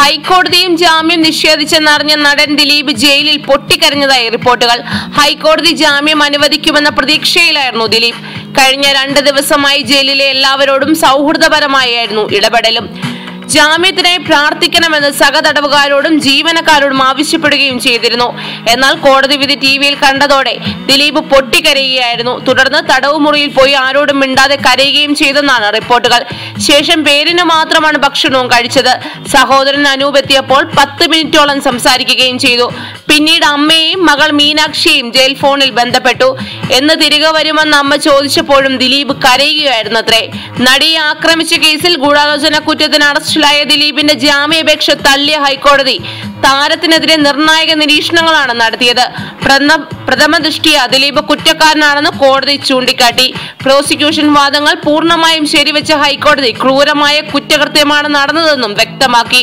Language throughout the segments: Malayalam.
ഹൈക്കോടതിയും ജാമ്യം നിഷേധിച്ചെന്നറിഞ്ഞ നടൻ ദിലീപ് ജയിലിൽ പൊട്ടിക്കരഞ്ഞതായി റിപ്പോർട്ടുകൾ. ഹൈക്കോടതി ജാമ്യം അനുവദിക്കുമെന്ന പ്രതീക്ഷയിലായിരുന്നു ദിലീപ്. കഴിഞ്ഞ രണ്ട് ദിവസമായി ജയിലിലെ എല്ലാവരോടും സൗഹൃദപരമായായിരുന്നു ഇടപെടലും. ജാമ്യത്തിനായി പ്രാർത്ഥിക്കണമെന്ന് സഹതടവുകാരോടും ജീവനക്കാരോടും ആവശ്യപ്പെടുകയും ചെയ്തിരുന്നു. എന്നാൽ കോടതി വിധി ടി വിയിൽ കണ്ടതോടെ ദിലീപ് പൊട്ടിക്കരയുകയായിരുന്നു. തുടർന്ന് തടവുമുറിയിൽ പോയി ആരോടും മിണ്ടാതെ കരയുകയും ചെയ്തെന്നാണ് റിപ്പോർട്ടുകൾ. ശേഷം പേരിന് മാത്രമാണ് ഭക്ഷണവും കഴിച്ചത്. സഹോദരൻ അനൂപ് എത്തിയപ്പോൾ പത്ത് മിനിറ്റോളം സംസാരിക്കുകയും ചെയ്തു. പിന്നീട് അമ്മയും മകൾ മീനാക്ഷിയും ജയിൽ ഫോണിൽ ബന്ധപ്പെട്ടു. എന്ന് തിരികെ വരുമെന്ന് അമ്മ ചോദിച്ചപ്പോഴും ദിലീപ് കരയുകയായിരുന്നത്രേ. നടിയെ ആക്രമിച്ച കേസിൽ ഗൂഢാലോചന കുറ്റത്തിന് അറസ്റ്റിലായ ദിലീപിന്റെ ജാമ്യാപേക്ഷ തള്ളിയ ഹൈക്കോടതി താരത്തിനെതിരെ നിർണായക നിരീക്ഷണങ്ങളാണ് നടത്തിയത്. പ്രഥമ ദൃഷ്ടിയ ദിലീപ് കുറ്റക്കാരനാണെന്ന് കോടതി ചൂണ്ടിക്കാട്ടി. പ്രോസിക്യൂഷൻ വാദങ്ങൾ പൂർണമായും ശരിവെച്ച ഹൈക്കോടതി ക്രൂരമായ കുറ്റകൃത്യമാണ് നടന്നതെന്നും വ്യക്തമാക്കി.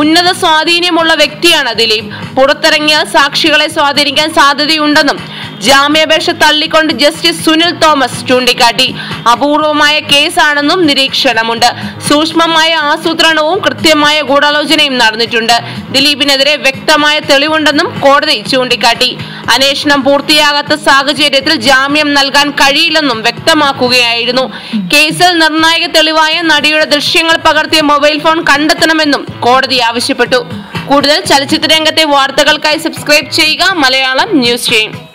ഉന്നത സ്വാധീനമുള്ള വ്യക്തിയാണ് ദിലീപ്. പുറത്തിറങ്ങിയ സാക്ഷികളെ സ്വാധീനിക്കാൻ സാധ്യതയുണ്ടെന്നും ജാമ്യാപേക്ഷ തള്ളിക്കൊണ്ട് ജസ്റ്റിസ് സുനിൽ തോമസ് ചൂണ്ടിക്കാട്ടി. അപൂർവമായ കേസാണെന്നും നിരീക്ഷണമുണ്ട്. സൂക്ഷ്മമായ ആസൂത്രണവും കൃത്യമായ ഗൂഢാലോചനയും നടന്നിട്ടുണ്ട്. ദിലീപിനെതിരെ വ്യക്തമായ തെളിവുണ്ടെന്നും കോടതി ചൂണ്ടിക്കാട്ടി. അന്വേഷണം പൂർത്തിയാകാത്ത സാഹചര്യത്തിൽ ജാമ്യം നൽകാൻ കഴിയില്ലെന്നും വ്യക്തമാക്കുകയായിരുന്നു. കേസിൽ നിർണായക തെളിവായ നടിയുടെ ദൃശ്യങ്ങൾ പകർത്തിയ മൊബൈൽ ഫോൺ കണ്ടെത്തണമെന്നും കോടതി ആവശ്യപ്പെട്ടു. കൂടുതൽ ചലച്ചിത്ര രംഗത്തെ വാർത്തകൾക്കായി സബ്സ്ക്രൈബ് ചെയ്യുക മലയാളം ന്യൂസ് ചെയ്യും